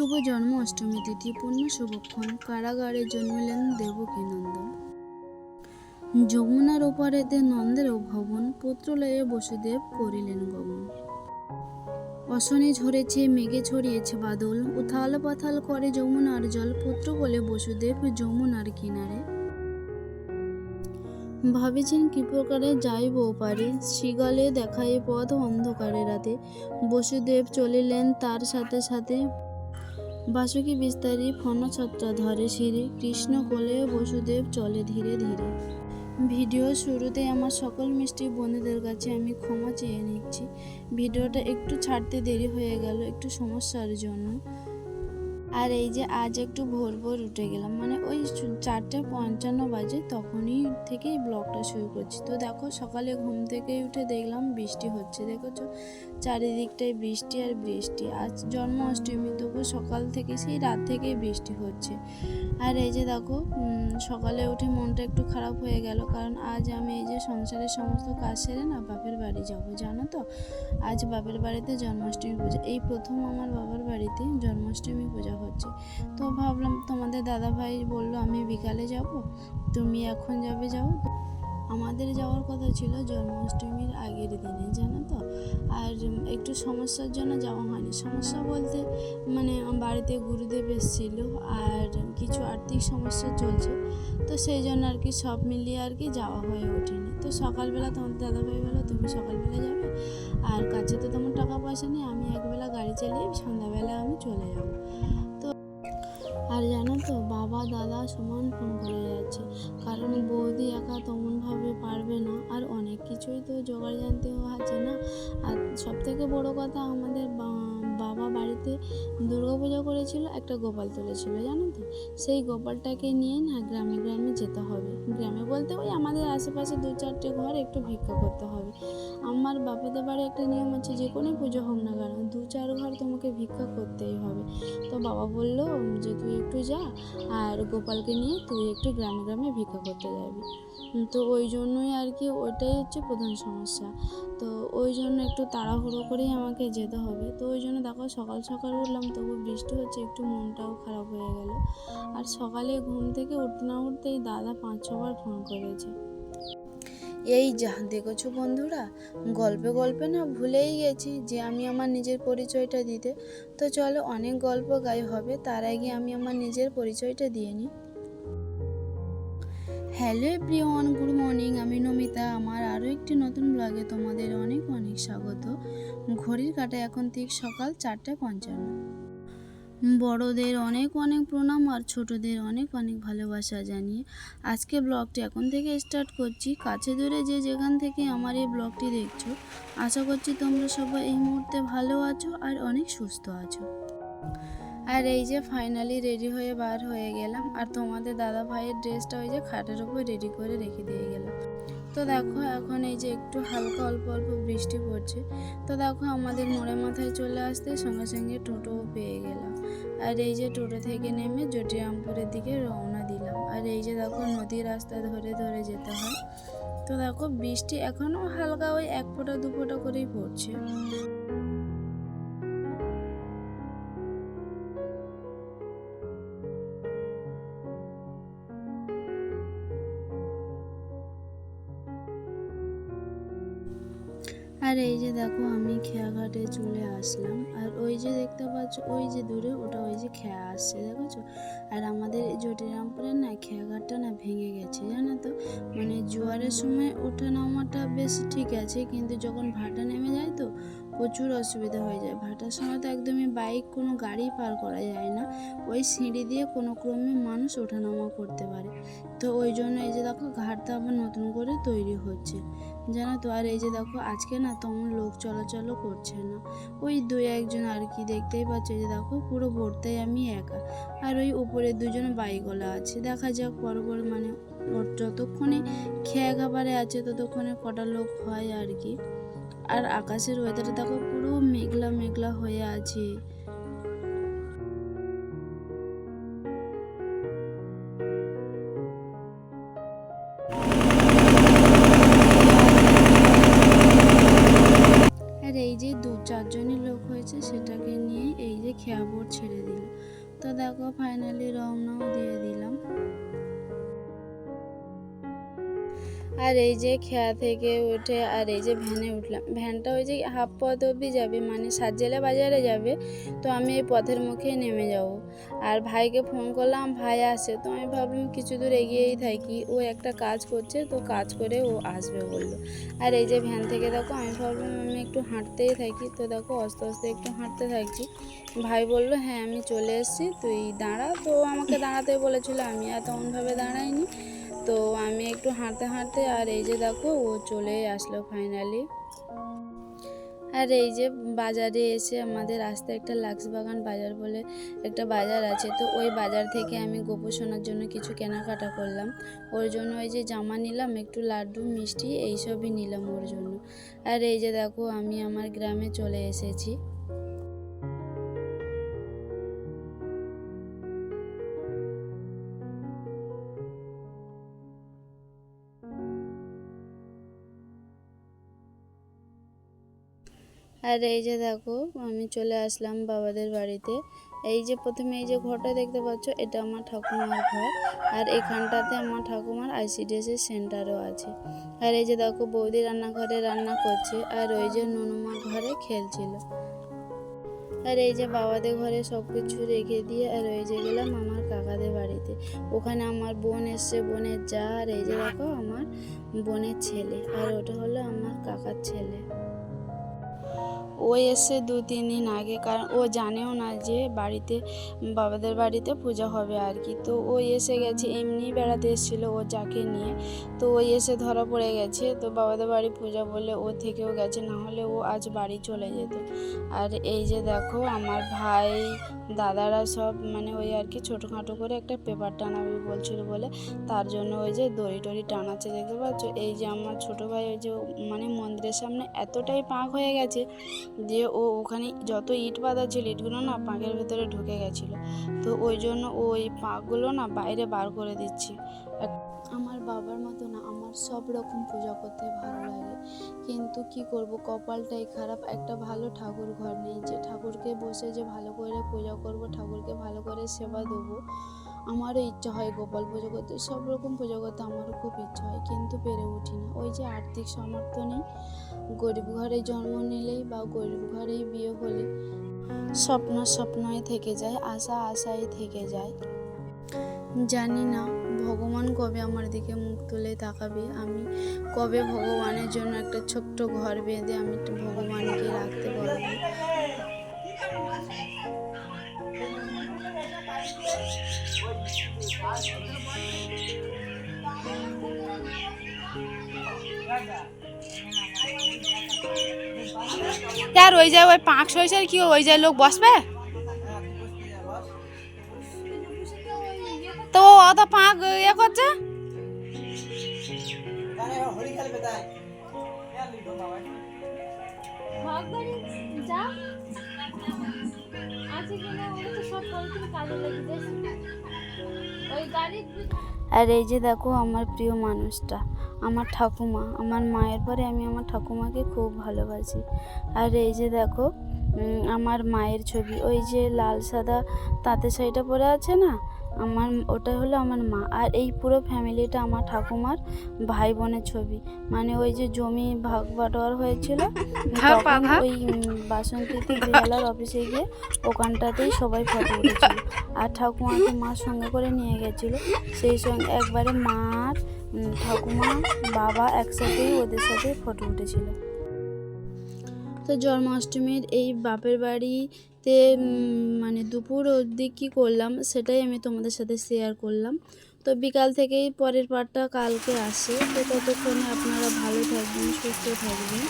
জন্ম অষ্টমী তিথি পূর্ণ শুভক্ষণ। কারাগারে জন্মিলেন দেবকীনন্দন যমুনার ওপারেতে নন্দের ভবন পুত্র লয়ে বসুদেব করিলেন গমন অশনে ঝরেছে, মেঘে ছড়িয়েছে বাদল। উথাল পাথাল করে যমুনার জল, পুত্র বলে বসুদেব যমুনার কিনারে। ভাবিছেন কি প্রকারে যাইব পারে শৃগালে দেখায় পথ অন্ধকারে রাতে। বসুদেব চলিলেন তার সাথে সাথে বাসুকি বিস্তারি ফনছত্রা ধরে শিরে কৃষ্ণ কোলে বসুদেব চলে ধীরে ধীরে। ভিডিও শুরুতে আমার সকল মিষ্টি বন্ধুদের কাছে আমি ক্ষমা চেয়ে নিচ্ছি। ভিডিওটা একটু ছাড়তে দেরি হয়ে গেল, একটু সমস্যার জন্য। আর এই যে আজ একটু ভোর ভোর উঠে গেলাম মানে ওই চারটে পঞ্চান্ন বাজে তখনই থেকেই ব্লগটা শুরু করছি। তো দেখো সকালে ঘুম থেকে উঠে দেখলাম বৃষ্টি হচ্ছে, দেখেছ? চারিদিকটায় বৃষ্টি আর বৃষ্টি। আজ জন্মাষ্টমী, তবু সকাল থেকে সেই রাত থেকেই বৃষ্টি হচ্ছে। আর এই যে দেখো সকালে উঠে মনটা একটু খারাপ হয়ে গেল, কারণ আজ আমি এই যে সংসারের সমস্ত কাজ সেরে না বাপের বাড়ি যাব, জানো তো? আজ বাপের বাড়িতে জন্মাষ্টমী পূজা, এই প্রথম আমার বাবার বাড়িতে জন্মাষ্টমী পূজা হচ্ছে। তো ভাবলাম তোমাদের দাদা ভাই বলল, আমি বিকালে যাব। তুমি এখন যাবে যাও। আমাদের যাওয়ার কথা ছিল জন্মাষ্টমীর আগের দিনে, জানো তো? আর একটু সমস্যার জন্য যাওয়া হয়নি। সমস্যা বলতে মানে বাড়িতে গুরুদেব এসেছিল আর কিছু আর্থিক সমস্যা চলছে। তো সেই জন্য আর কি সব মিলিয়ে আর কি যাওয়া হয়ে ওঠেনি। তো সকালবেলা তোমাদের দাদাভাই বলো তুমি সকালবেলা যাবে। আর কাছে তো তেমন টাকা পয়সা নেই। আমি একবেলা গাড়ি চালিয়ে সন্ধ্যাবেলা আমি চলে যাব। আর জানো তো, বাবা, দাদা সমান ফোন করে যাচ্ছে। কারণ বৌদি একা তেমনভাবে পারবে না। আর অনেক কিছুই তো জোগাড় জানতে আছে না। আর সব থেকে বড় কথা আমাদের বা- বাবা বাড়িতে দুর্গাপূজা করেছিল, একটা গোপাল তুলেছিল, জানো তো? সেই গোপালটাকে নিয়ে না গ্রামে গ্রামে যেতে হবে। গ্রামে বলতে ওই আমাদের আশেপাশে দু চারটে ঘর একটু ভিক্ষা করতে হবে। আমার বাপেদের বাড়ি একটা নিয়ম আছে, যে কোনো পুজো হোক না কেন, দু চার ঘর তোমাকে ভিক্ষা করতেই হবে। তো বাবা বলল যে তুই একটু যা, আর গোপালকে নিয়ে তুই একটু গ্রামে গ্রামে ভিক্ষা করতে যাবি। তো ওই জন্যই আর কি ওইটাই হচ্ছে প্রধান সমস্যা। তো ওই জন্য একটু তাড়াহুড়ো করেই আমাকে যেতে হবে। তো ওই জন্য দেখো সকাল সকাল উঠলাম, তবু বৃষ্টি হচ্ছে, একটু মনটাও খারাপ হয়ে গেল। আর সকালে ঘুম থেকে উঠতে না উঠতেই দাদা পাঁচ ছবার ফোন করেছে। এই যা, দেখেছ বন্ধুরা? গল্পে গল্পে না ভুলেই গেছি যে আমি আমার নিজের পরিচয়টা দিতে। তো চলো অনেক গল্প গাই হবে, তার আগে আমি আমার নিজের পরিচয়টা দিয়ে নিই। Hello everyone, good morning. আমি নমিতা। আমার আরও একটি নতুন ব্লগে তোমাদের অনেক অনেক স্বাগত। ঘড়ির কাটা এখন ঠিক সকাল চারটে পঞ্চান্ন। বড়দের অনেক অনেক প্রণাম আর ছোটদের অনেক অনেক ভালোবাসা জানিয়ে আজকে ব্লগটি এখন থেকে স্টার্ট করছি। কাছে দূরে যে যেখান থেকে আমার এই ব্লগটি দেখছ, আশা করছি তোমরা সবাই এই মুহূর্তে ভালো আছো আর অনেক সুস্থ আছো। আর এই যে ফাইনালি রেডি হয়ে বার হয়ে গেলাম। আর তোমাদের দাদা ভাইয়ের ড্রেসটা ওই যে খাটের উপর রেডি করে রেখে দিয়ে গেলাম। তো দেখো, এখন এই যে একটু হালকা অল্প অল্প বৃষ্টি পড়ছে। তো দেখো, আমাদের মোড়ে মাথায় চলে আসতে সঙ্গে সঙ্গে টোটোও পেয়ে গেলাম। আর এই যে টোটো থেকে নেমে জটিরামপুরের দিকে রওনা দিলাম। আর এই যে দেখো নদীর রাস্তা ধরে ধরে যেতে হয়। তো দেখো, বৃষ্টি এখনও হালকা ওই এক ফোঁটা, দু ফোঁটা করেই পড়ছে। আর এই যে দেখো আমি খেয়াঘাটে চলে আসলাম। আর ওই যে দেখতে পাচ্ছ, ওই যে দূরে ওটা ওই যে খেয়া আসছে, দেখেছ? আর আমাদের জটিরামপুরের না খেয়াঘাটটা না ভেঙে গেছে, জানো তো? মানে জোয়ারের সময় ওঠা নামাটা বেশ ঠিক আছে, কিন্তু যখন ভাটা নেমে যায় তো প্রচুর অসুবিধা হয়ে যায়। ভাটার সময় তো একদমই বাইক, কোনো গাড়ি পার করা যায় না। ওই সিঁড়ি দিয়ে কোনো ক্রমে মানুষ ওঠানামা করতে পারে। তো ওই জন্য এই যে দেখো ঘাটটা আবার নতুন করে তৈরি হচ্ছে। জানো তো? আর এই যে দেখো, আজকে না তেমন লোক চলাচলও করছে না। ওই দুই একজন আর কি দেখতেই পাচ্ছ যে দেখো, পুরো ভোরটাই আমি একা। আর ওই উপরে দুজন বাইকওয়ালা আছে। দেখা যাক পরপর মানে ওর যতক্ষণে খেয়া খাবারে আছে, ততক্ষণে কটা লোক হয় আর কি। আর আকাশের ওয়েদারটা দেখো পুরো মেঘলা মেঘলা হয়ে আছে। দেখো ফাইনালি রওনাও দিয়ে দিলাম। আর এই যে খেয়া থেকে উঠে আর এই যে ভ্যানে উঠলাম। ভ্যানটা ওই যে হাফ পথ অবধি যাবে মানে সাতজেলা বাজারে যাবে, তো আমি এই পথের মুখেই নেমে যাব। আর ভাইকে ফোন করলাম, ভাই আসে। তো আমি ভাবলাম কিছু দূর এগিয়েই থাকি। ও একটা কাজ করছে, তো কাজ করে ও আসবে বলল। আর এই যে ভ্যান থেকে দেখো, আমি ভাবলাম আমি একটু হাঁটতেই থাকি। তো দেখো, আস্তে আস্তে একটু হাঁটতে থাকছি ভাই বলল হ্যাঁ আমি চলে এসেছি, তুই দাঁড়া। তো আমাকে দাঁড়াতে বলেছিল, আমি আর তেমনভাবে দাঁড়াইনি। তো আমি একটু হাঁটতে হাঁটতে আর এই যে দেখো ও চলে আসলো ফাইনালি আর এই যে বাজারে এসে আমাদের রাস্তায় একটা লাক্স বাগান বাজার বলে একটা বাজার আছে। তো ওই বাজার থেকে আমি গোপু জন্য কিছু কেনাকাটা করলাম। ওর জন্য ওই যে জামা নিলাম, একটু লাড্ডু, মিষ্টি, এইসবই নিলাম ওর জন্য। আর এই যে দেখো আমি আমার গ্রামে চলে এসেছি। আর এই যে দেখো, আমি চলে আসলাম বাবাদের বাড়িতে। এই যে প্রথমে এই যে ঘরটা দেখতে পাচ্ছ, এটা আমার ঠাকুমার ঘর। আর এখানটাতে আমার ঠাকুমার আইসিডিএসের সেন্টারও আছে। আর এই যে দেখো, বৌদি রান্নাঘরে রান্না করছে, আর ওই যে নুনুমা ঘরে খেলছিল। আর এই যে বাবাদের ঘরে সব কিছু রেখে দিয়ে, আর ওই যে গেলাম আমার কাকাদের বাড়িতে। ওখানে আমার বোন এসছে, বোনের যা, আর এই যে দেখো আমার বোনের ছেলে, আর ওটা হলো আমার কাকার ছেলে। ও এসে দু, তিন দিন আগে, কারণ ও জানেও না যে বাড়িতে, বাবাদের বাড়িতে পূজা হবে আর কি। তো ও এসে গেছে, এমনি বেড়াতে এসেছিল ও যাকে নিয়ে। তো ও এসে ধরা পড়ে গেছে, তো বাবাদের বাড়ি পূজা বলে ও থেকেও গেছে, না হলে ও আজ বাড়ি চলে যেত। আর এই যে দেখো, আমার ভাই, দাদারা সব মানে ওই আর কি ছোটোখাটো করে একটা পেপার টানাবে বলছিল বলে, তার জন্য ওই যে দড়ি টড়ি টানাচ্ছে দেখতে পাচ্ছ? এই যে আমার ছোটো ভাই ওই যে মানে মন্দিরের সামনে এতটাই পাঁক হয়ে গেছে যে ও ওখানে যত ইট বাঁধা ছিল, ইটগুলো না পাঁকের ভেতরে ঢুকে গেছিল। তো ওই জন্য ওই পাঁকগুলো না বাইরে বার করে দিচ্ছি। আমার বাবার মতো না, আমার সব রকম পূজা করতে ভালো লাগে। কিন্তু কি করব, কপালটাই খারাপ। একটা ভালো ঠাকুর ঘর নেই, যে ঠাকুরকে বসে যে ভালো করে পূজা করব, ঠাকুরকে ভালো করে সেবা দেবো, আমারও ইচ্ছা হয় গোপাল পুজো করতে। সব রকম পুজো করতে আমারও খুব ইচ্ছা হয়, কিন্তু পেরে উঠি ওই যে আর্থিক সামর্থ্য নেই গরিব ঘরে জন্ম নিলেই বা গরিব ঘরেই বিয়ে হলে স্বপ্ন স্বপ্নই থেকে যায়, আশা আশাই থেকে যায়। জানি না, ভগবান কবে আমার দিকে মুখ তুলে তাকাবে? আমি কবে ভগবানের জন্য একটা ছোট্ট ঘর বেঁধে আমি ভগবানকে রাখতে পারব? আর ওই যায় ওই পাঁচ সইসের কি ওই যায় লোক বসবে তো ও অত পাঁক ইয়ে করছে আর এই যে দেখো আমার প্রিয় মানুষটা আমার ঠাকুমা আমার মায়ের পরে আমি আমার ঠাকুমাকে খুব ভালোবাসি। আর এই যে দেখো আমার মায়ের ছবি ওই যে লাল সাদা তাঁতে শাড়িটা পরে আছে না? আমার ওটা হলো আমার মা। আর এই পুরো ফ্যামিলিটা আমার ঠাকুমার ভাই বোনের ছবি। মানে ওই যে জমি ভাগ বাটোয়ার হয়েছিল। ওই উম, বাসন্তী বিহালার অফিসে গিয়ে ওখানটাতেই সবাই ফটো উঠেছিল আর ঠাকুমাকে মার সঙ্গে করে নিয়ে গেছিল। সেই সঙ্গে একবারে উম, ঠাকুমা, বাবা একসাথেই ওদের সাথে ফটো উঠেছিল। তো জন্মাষ্টমীর এই বাপের বাড়িতে মানে দুপুর অবধি কী করলাম সেটাই আমি তোমাদের সাথে শেয়ার করলাম। তো বিকাল থেকেই পরের পার্টটা কালকে আসে। তো ততক্ষণে আপনারা ভালো থাকবেন, সুস্থ থাকবেন।